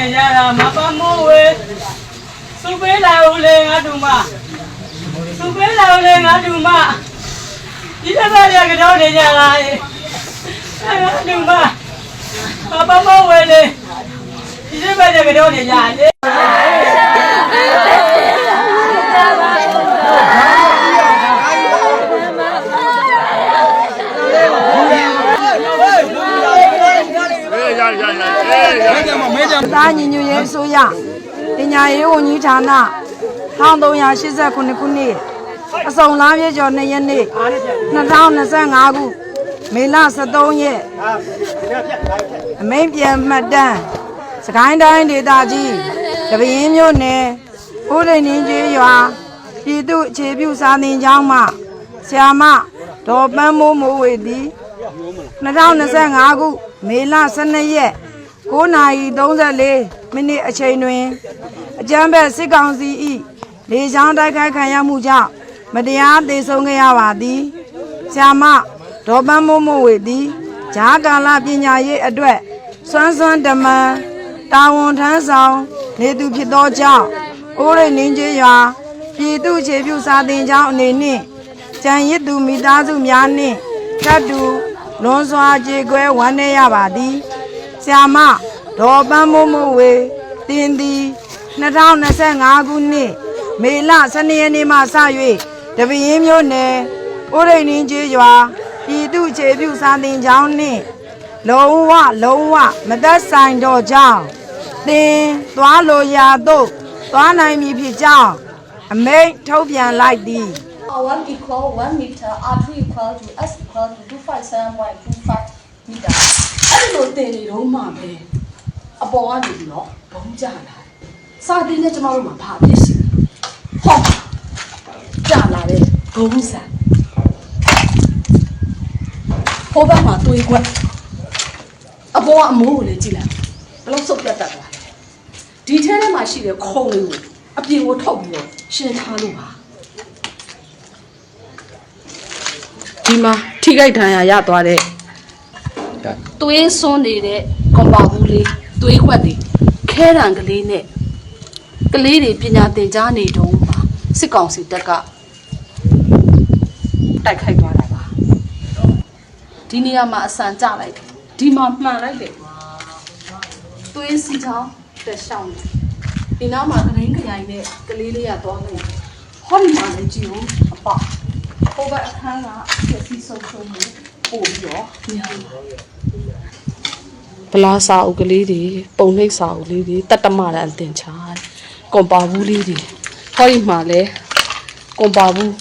နေကြတာမပမိုးဝေစုပေးလာဦးလေငါတို့မစုပေးလာဦးလေငါတို့မဒီတစ်ပတ်ရကတော့နေကြတာလေငါတို့မမပမိုးဝေလေဒီတစ်ပတ်ရကတော့နေကြတယ် သားညီညွတ်ရေးအစိုးရပညာရေးဝန်ကြီးဌာန1389ခုနှစ်အစုံလားပြည့်ကျော်2ရက်နေ့2025ခုမေလ23ရက်အမိန်ပြန်မှတ်တမ်းစကိုင်းတိုင်းဒေသကြီးတပင်းမြို့နယ်ဦးရိန်င်းကျွေးရွာပြည်သူ့အခြေပြုစာသင်ကျောင်းမှဆရာမဒေါ်ပန်းမိုးမိုးဝေသည်2025ခုမေလ12ရက် 9နာရီ34မိနစ်အချိန်တွင်အကြမ်းဖက်စစ်ကောင်စီ၏လေကြောင်းတိုက်ခိုက်ခံရမှုကြောင့်မတရားသေဆုံးခဲ့ရပါသည်။ဆ iam မဒေါ်ပန်းမိုးမိုးဝေသည်ဂျားကာလပညာရေးအတွက်စွမ်းစွမ်းတမန်တာဝန်ထမ်းဆောင်နေသူဖြစ်သောကြောင့်အိုးရိတ်နင်းကျေးရွာပြည်သူ့ခြေပြုစာသင်ကျောင်းအနေနှင့်ကြံရစ်သူမိသားစုများနှင့်ထပ်တူလွန်စွာကြေကွဲဝမ်းနည်းရပါသည်။ ဆ iam မဒေါ်ပန်းမိုးမိုးဝေတင်သည်2025ခုနှစ်မေလ12ရက်နေ့မှစ၍တပင်းမြို့နယ်ဥရိန်င်းကျေးရွာပြည်သူ့ခြေပြုစာသင်ကျောင်းနှင့်လုံးဝလုံးဝမသက်ဆိုင်တော့ကြောင်းသင်သွားလိုရာသို့သွားနိုင်မည်ဖြစ်ကြောင်းအမိန့်ထုတ်ပြန်လိုက်သည် 1 equal 1 meter, R2 equal to S equal to 257.25 meter. အဲ့လိုတင်နေတော့မှပဲအပေါ်ကနေပြီးတော့ဘုံကြလာတယ်။စာတင်နဲ့ကျမတို့မှာဘာဖြစ်ရှိလဲ။ဟောကြလာတဲ့ဘုံစံဟိုဘက်မှာတွေးခွက်အပေါ်ကအမိုးကိုလည်းကြည့်လိုက်ဘယ်လောက်စုပ်ပြတ်တတ်သွားလဲ။ဒီထဲထဲမှာရှိတဲ့ခုံလေးကိုအပြင်ကိုထုတ်ပြီးတော့ရှင်းထားလို့ပါ။ဒီမှာထိခိုက်ဒဏ်ရာရသွားတဲ့ သွေးစွန်းနေတဲ့ကွန်ပါဘူးလေးသွေးခွက်တွေခဲတံကလေးနဲ့ကလေးတွေပညာသင်ကြားနေတုန်းမှာစစ်ကောင်စီတပ်ကတိုက်ခိုက်သွားတာပါဒီနေရာမှာအဆန်ကြလိုက်တယ်ဒီမှာမှန်လိုက်တယ်သွေးစီချောင်းတက်ရှောင်းတယ်ဒီနားမှာကရင်းခရိုင်နဲ့ကလေးလေးကသွားနေတယ်ဟောဒီမှာလည်းကြည့်ဦးအပဟိုဘက်အခန်းကပြည့်စည်ဆုံးဆုံးမှု ပို့ပြီးတော့များဗလာစာအုပ်ကလေးတွေပုံနှိပ်စာအုပ်လေးတွေတတ္တမရန်တင်ချာကွန်ပါဘူးလေးတွေဟောဒီမှာလဲကွန်ပါဘူး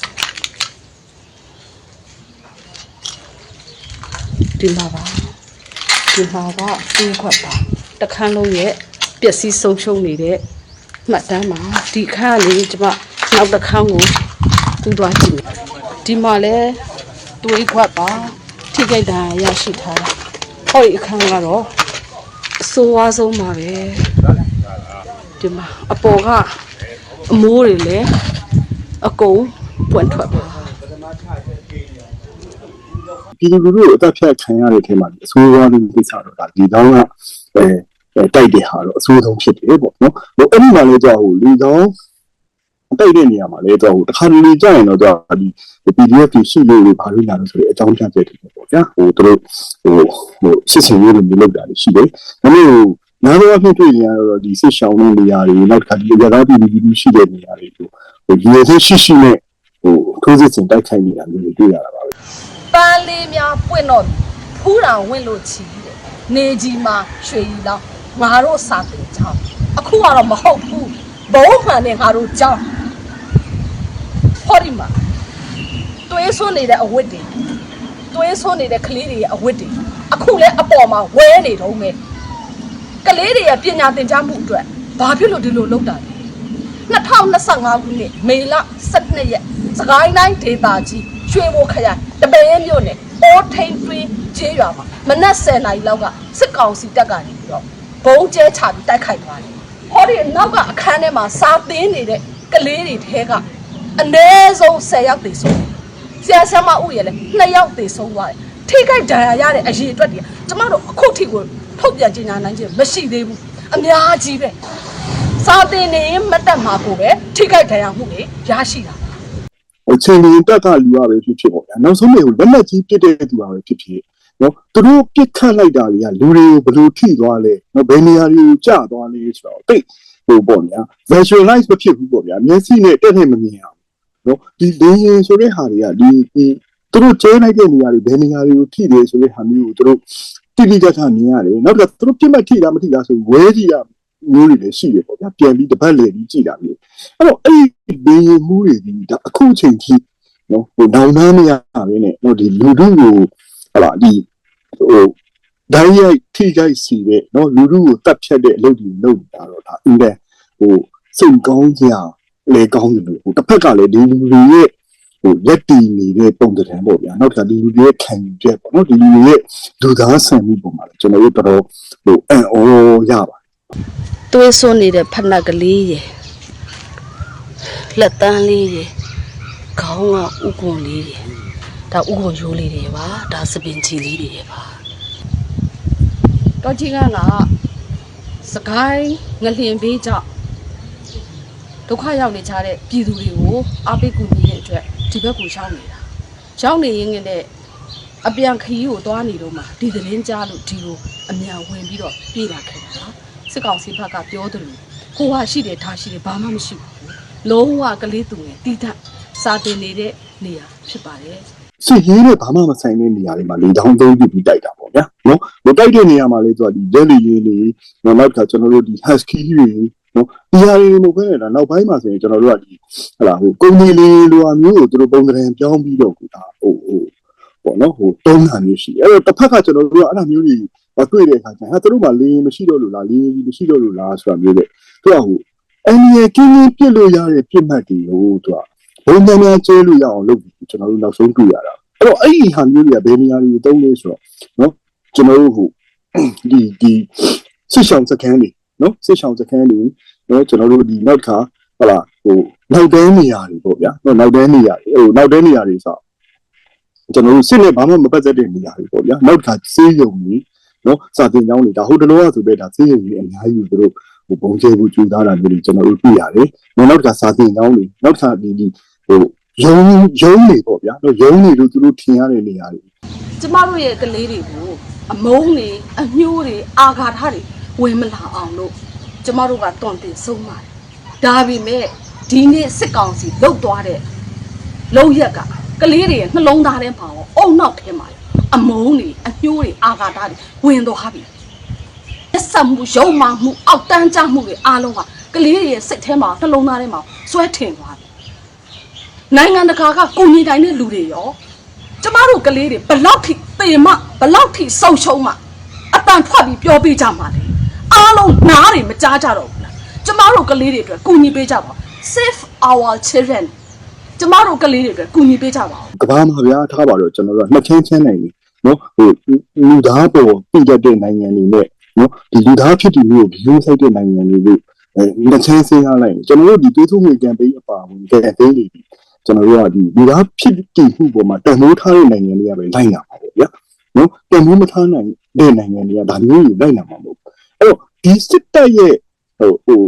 ဒီမှာပါဒီမှာကသွေးခွက်ပါတခန်းလုံးရဲ့ပျက်စီးဆုံးရှုံးနေတဲ့မှတ်တမ်းမှာဒီခန်းကနေကျမနောက်တစ်ခန်းကိုတူးသွားကြည့်မယ်ဒီမှာလဲတွေးခွက်ပါ ထိခိုက်တာရရှိထားတာဟောဒီအခန်းကတော့အဆိုးဝါးဆုံးပါပဲဒီမှာအပေါ်ကအမိုးတွေလည်းအကုန်ပွင့်ထွက်ပါပြည်သူလူထုအသက်ဖြတ်ခံရတဲ့ထဲမှာဒီအဆိုးရွားတဲ့ကိစ္စတော့ဒါဒီကောင်းကအဲအဲတိုက်တဲ့ဟာတော့အဆိုးဆုံးဖြစ်တယ်ပေါ့နော်ဟိုအဲ့ဒီမှာလည်းကြောက်ဟိုလူကောင်း တိုက်တဲ့နေရာမှာလည်းကြောက်ဟိုတစ်ခါတလေကြာရင်တော့ကြောက်ဒီ PDF တွေရှိလို့ဘာလို့လာလို့ဆိုတဲ့အကြောင်းပြချက်တွေပေါ့ဗျာဟိုသူတို့ဟိုဟိုစစ်စင်ရေးတွေမျိုးလုပ်တာတွေရှိတယ်ဒါပေမဲ့ဟိုနားတော့အဖြစ်တွေ့နေရတော့ဒီစစ်ရှောင်းတဲ့နေရာတွေနောက်တစ်ခါဒီအရာသားပြည်သူလူရှိတဲ့နေရာတွေဟိုဟိုဒီရရှိရှိနဲ့ဟိုထိုးစစ်စင်တိုက်ခိုက်နေတာမျိုးတွေတွေ့ရတာပါပဲပန်းလေးများပွင့်တော့ဖူးတာဝင့်လို့ချီတဲ့နေကြီးမှာရွှေရီလောက်ငါတို့စာတင်ချောင်းအခုကတော့မဟုတ်ဘူးဘုံမှန်နဲ့ငါတို့ကြောင်း ဟောဒီမှာတွေးဆွနေတဲ့အဝတ်တွေတွေးဆွနေတဲ့ကလေးတွေရဲ့အဝတ်တွေအခုလဲအပေါ်မှာဝဲနေတော့မယ်ကလေးတွေရဲ့ပညာသင်ကြားမှုအတွက်ဘာဖြစ်လို့ဒီလိုလုပ်တာလဲ2025ခုနှစ်မေလ12ရက်စကိုင်းတိုင်းဒေသကြီးရွှေဘိုခရိုင်တပည့်မြို့နယ်အိုးထိန်တွင်းကျေးရွာမှာမနက်10:00နာရီလောက်ကစစ်ကောင်စီတပ်ကနေပြီးတော့ဘုံကျဲချပြီးတိုက်ခိုက်သွားတယ်။ဟောဒီနောက်ကအခန်းထဲမှာစာသင်နေတဲ့ကလေးတွေထဲက အနည်းဆုံး10ယောက်သေဆုံးတယ်။ဆရာဆရာမဦးရလည်း2ယောက်သေဆုံးသွားတယ်။ထိခိုက်ဒဏ်ရာရတဲ့အရေးအတွက်တွေကျမတို့အခုထိကိုထုတ်ပြန်ကြေညာနိုင်ခြင်းမရှိသေးဘူးအများကြီးပဲစာတင်နေရင်မတက်မှာကိုပဲထိခိုက်ဒဏ်ရာမှုတွေရရှိတာအချိန်ကြီးတက်ကလူရပဲဖြစ်ဖြစ်ပေါ့ဗျာနောက်ဆုံးနေကိုလက်လက်ကြီးပြစ်တဲ့သူပါပဲဖြစ်ဖြစ်နော်သူတို့ပြစ်ခတ်လိုက်တာတွေကလူတွေကိုဘယ်လိုထိသွားလဲနော်ဘယ်နေရာတွေကိုကျသွားလဲဆိုတော့တိတ်ဟိုပေါ့ဗျာ visualize မဖြစ်ဘူးပေါ့ဗျာမျက်စိနဲ့တက်နဲ့မမြင်အောင် နော်ဒီလေရင်ဆိုတဲ့ဟာတွေကဒီဒီသူတို့ကျဲလိုက်တဲ့နေရာတွေဘယ်နေရာတွေကိုထိတယ်ဆိုတဲ့ဟာမျိုးကိုသူတို့တိတိကျကျမြင်ရတယ်နောက်ကသူတို့ပြစ်မှတ်ထိတာမထိတာဆိုဝဲကြည့်ရမျိုးတွေလည်းရှိတယ်ပေါ့ဗျာပြန်ပြီးတပတ်လေပြီးကြည့်တာမျိုးအဲ့တော့အဲ့ဒီလေရင်မှုတွေဒီဒါအခုချိန်ထိနော်ဟိုနောင်နှမ်းမရပဲနဲ့နော်ဒီလူတို့ကိုဟလာဒီဟိုဒိုင်းရိုက်ထိခိုက်စီတဲ့နော်လူတို့ကိုတတ်ဖြတ်တဲ့အလုပ်တွေလုပ်နေတာတော့ဒါအင်းတဲ့ဟိုစိတ်ကောင်းစရာ လေကောင်းတယ်လို့ဟိုတစ်ဖက်ကလည်းဒီလူတွေရဲ့ဟိုရက်တည်နေတဲ့ပုံစံပေါ့ဗျာနောက်တစ်ခါဒီလူတွေရဲ့ခံယူချက်ပေါ့နော်ဒီလူတွေရဲ့လူသားဆန်မှုပုံမှာလည်းကျွန်တော်တို့တော်တော်ဟိုအံ့ဩရပါသွေးစွန်းနေတဲ့ဖက်နှက်ကလေးရယ်လက်တန်းလေးရယ်ခေါင်းကဥကွန်လေးရယ်ဒါဥကွန်ရိုးလေးတွေပါဒါစပင်ချီလေးတွေပါတော့ကြီးကကစကိုင်းငလျင်ဘေးကြောင့် ဒုက္ခရောက်နေကြတဲ့ပြည်သူတွေကိုအားပေးကူညီတဲ့အတွက်ဒီဘက်ကိုရှောင်းနေတာရှောင်းနေရင်လည်းအပြန်ခရီးကိုသွားနေတော့မှဒီသတင်းကြားလို့ဒီလိုအမြန်ဝင်ပြီးတော့ပြေးလာခဲ့တာစစ်ကောင်စီဘက်ကပြောတယ်လို့ကိုဟာရှိတယ်ထားရှိတယ်ဘာမှမရှိဘူးလုံးဝကလေးသူငယ်တီးတတ်စာတင်နေတဲ့နေရာဖြစ်ပါတယ်စစ်ရေးနဲ့ဘာမှမဆိုင်တဲ့နေရာတွေမှာလေတောင်းသုံးပြပြီးတိုက်တာပေါ့ဗျာနော်ဟိုတိုက်တဲ့နေရာမှာလေသူကဒီ jelly ရေးလေးနော်နောက်ကကျွန်တော်တို့ဒီ husky တွေ နော်ဒီဟာတွေမဟုတ်ဘဲနဲ့ဒါနောက်ပိုင်းမှာဆိုရင်ကျွန်တော်တို့ကဒီဟလာဟိုကုန်းကြီးလေးလိုအမျိုးကိုသူတို့ပုံစံပြောင်းပြီးတော့ကိုဒါဟိုဟိုပေါ့နော်ဟိုတုံးတာမျိုးရှိအဲ့တော့တစ်ဖက်ကကျွန်တော်တို့ကအဲ့ဒါမျိုးတွေမတွေ့တဲ့အခါကျရင်ဟာသူတို့မှလေမရှိတော့လို့လားလေမရှိတော့လို့လားဆိုတာမျိုးလေသူကဟိုအန်ရီကင်းကင်းပြစ်လို့ရတဲ့ပြစ်မှတ်တွေကိုသူကဘုံများများကျဲလို့ရအောင်လုပ်ပြီးကျွန်တော်တို့နောက်ဆုံးတွေ့ရတာအဲ့တော့အဲ့ဒီဟာမျိုးတွေကဘယ်နေရာတွေတုံးလဲဆိုတော့နော်ကျွန်တော်တို့ဟိုဒီဒီစစ်ဆောင်စကန်တွေ နော်စစ်ဆောင်စကန်တွေနော်ကျွန်တော်တို့ဒီနောက်ခါဟလာဟိုနောက်တန်းနေရာတွေပေါ့ဗျာနော်နောက်တန်းနေရာတွေဟိုနောက်တန်းနေရာတွေဆိုကျွန်တော်တို့စစ်နဲ့ဘာမှမပတ်သက်တဲ့နေရာတွေပေါ့ဗျာနောက်ခါစေးရုံကြီးနော်စာတင်ကြောင်းတွေဒါဟိုတလောကဆိုပဲဒါစေးရုံကြီးအများကြီးသူတို့ဟိုဘုံကျဲဘူးကျူးသားတာမျိုးတွေကျွန်တော်တို့တွေ့ရတယ်နောက်ခါစာတင်ကြောင်းတွေနောက်ခါဒီဒီဟိုယုံယုံနေပေါ့ဗျာတော့ယုံနေလို့သူတို့ထင်ရတဲ့နေရာတွေကျမတို့ရဲ့ကလေးတွေကိုအမုန်းတွေအညှိုးတွေအာဃာတတွေ ဝင်မလာအောင်လို့ကျမတို့ကတွန်တင်ဆုံးပါတယ်ဒါပေမဲ့ဒီနေ့စစ်ကောင်စီလုတ်သွားတဲ့လုံရက်ကကလေးတွေရဲ့နှလုံးသားထဲမှာရောအုံနောက်ထဲမှာရောအမုန်းတွေအညှိုးတွေအာဃာတတွေဝင်သွားပြီအဆက်မှုရုံမှမှုအောက်တန်းကြမှုတွေအားလုံးကကလေးတွေရဲ့စိတ်ထဲမှာနှလုံးသားထဲမှာစွဲထင်သွားပြီနိုင်ငံတကာကကိုညီတိုင်းတဲ့လူတွေရောကျမတို့ကလေးတွေဘလောက်ထိတေမဘလောက်ထိဆုံရှုံမှအတန်ထွက်ပြီးပြောပြကြမှာလေ အားလုံးနားတွေမကြားကြတော့ဘူးလားကျမတို့ကလေးတွေအတွက်ကူညီပေးကြပါ save our children ကျမတို့ကလေးတွေအတွက်ကူညီပေးကြပါဦးကဘာမှာဗျာထားပါတော့ကျွန်တော်တို့ကနှစ်ချင်းချင်းနိုင်နေနော်ဟိုလူသားပေါ်ပြည်တတ်တဲ့နိုင်ငံတွေနဲ့နော်ဒီလူသားဖြစ်တည်မှုကိုဘီယိုဆိုင်တဲ့နိုင်ငံတွေကိုအဲနှစ်ချင်းစဉ်းစားလိုက်ရင်ကျွန်တော်တို့ဒီသွေးထုတ်ငွေကမ်ပိန်းအပါဝင်ကမ်ပိန်းတွေဒီကျွန်တော်တို့ကဒီလူသားဖြစ်တည်မှုပေါ်မှာတန်ဖိုးထားတဲ့နိုင်ငံတွေကပဲလိုက်လာပါပေါ့ဗျာနော်တန်ဖိုးမထားနိုင်တဲ့နိုင်ငံတွေကဒါမျိုးတွေလိုက်လာမှာမဟုတ်ဘူးအဲ့တော့ ဒီစစ်တပ်ရဲ့ဟိုဟို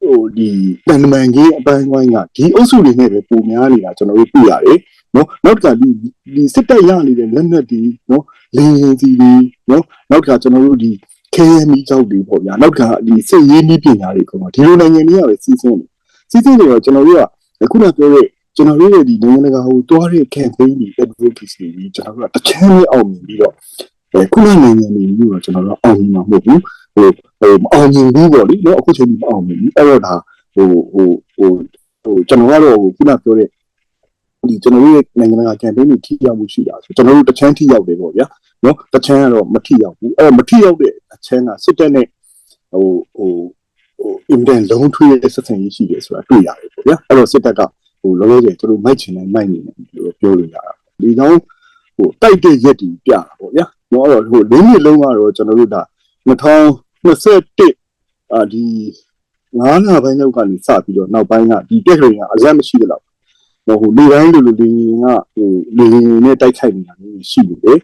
ဟိုဒီတန်တမန်ကြီးအပိုင်းဝိုင်းကဒီအုပ်စုတွေနဲ့ပဲပုံများနေတာကျွန်တော်တို့တွေ့ရတယ်နော်နောက်တစ်ခါဒီဒီစစ်တပ်ရနေတဲ့လက်နက်တွေနော်လင်းရင်စီတွေနော်နောက်တစ်ခါကျွန်တော်တို့ဒီခဲမီကြောက်တွေပေါ့ဗျာနောက်တစ်ခါဒီစစ်ရေးနည်းပညာတွေကတော့ဒီလိုနိုင်ငံတွေကပဲစီးစင်းတယ်စီးစင်းတယ်တော့ကျွန်တော်တို့ကခုနပြောတဲ့ကျွန်တော်တို့ရဲ့ဒီနိုင်ငံတကာဟိုတွားတဲ့ campaign တွေ advocacy တွေကျွန်တော်တို့ကတချမ်းလေးအောင်မြင်ပြီးတော့အဲခုနနိုင်ငံတွေမျိုးတော့ကျွန်တော်တို့အောင်မြင်မှာမဟုတ်ဘူး ဟိုဟိုမအောင်မြင်ဘူးပေါ့လေနော်အခုချိန်ကြီးမအောင်မြင်ဘူးအဲ့တော့ဒါဟိုဟိုဟိုဟိုကျွန်တော်ကတော့ဟိုခုနပြောတဲ့ဒီကျွန်တော်တို့ရဲ့နိုင်ငံတကာ campaign တွေထိရောက်မှုရှိတာဆိုကျွန်တော်တို့တချမ်းထိရောက်တယ်ပေါ့ဗျာနော်တချမ်းကတော့မထိရောက်ဘူးအဲ့တော့မထိရောက်တဲ့အချမ်းကစစ်တပ်နဲ့ဟိုဟိုဟိုအင်ဒန်လုံးထွေးတဲ့ဆက်ဆံရေးရှိတယ်ဆိုတာတွေ့ရတယ်ပေါ့ဗျာအဲ့တော့စစ်တပ်ကဟိုလောလောဆယ်သူတို့မိုက်ချင်တယ်မိုက်နေတယ်လို့ပြောလို့ရတာဒီကောင်းဟိုတိုက်တဲ့ရက်တီပြတာပေါ့ဗျာနော်အဲ့တော့ဟိုလေးနှစ်လုံးကတော့ကျွန်တော်တို့ဒါ 2021အာဒီငါးလပိုင်းလောက်ကနေစပြီးတော့နောက်ပိုင်းကဒီပြက်ခရင်ကအရက်မရှိတော့ဟိုဟိုလူတိုင်းလူလူဒီကဟိုလူနဲ့တိုက်ခိုက်နေတာမျိုးရှိနေတယ်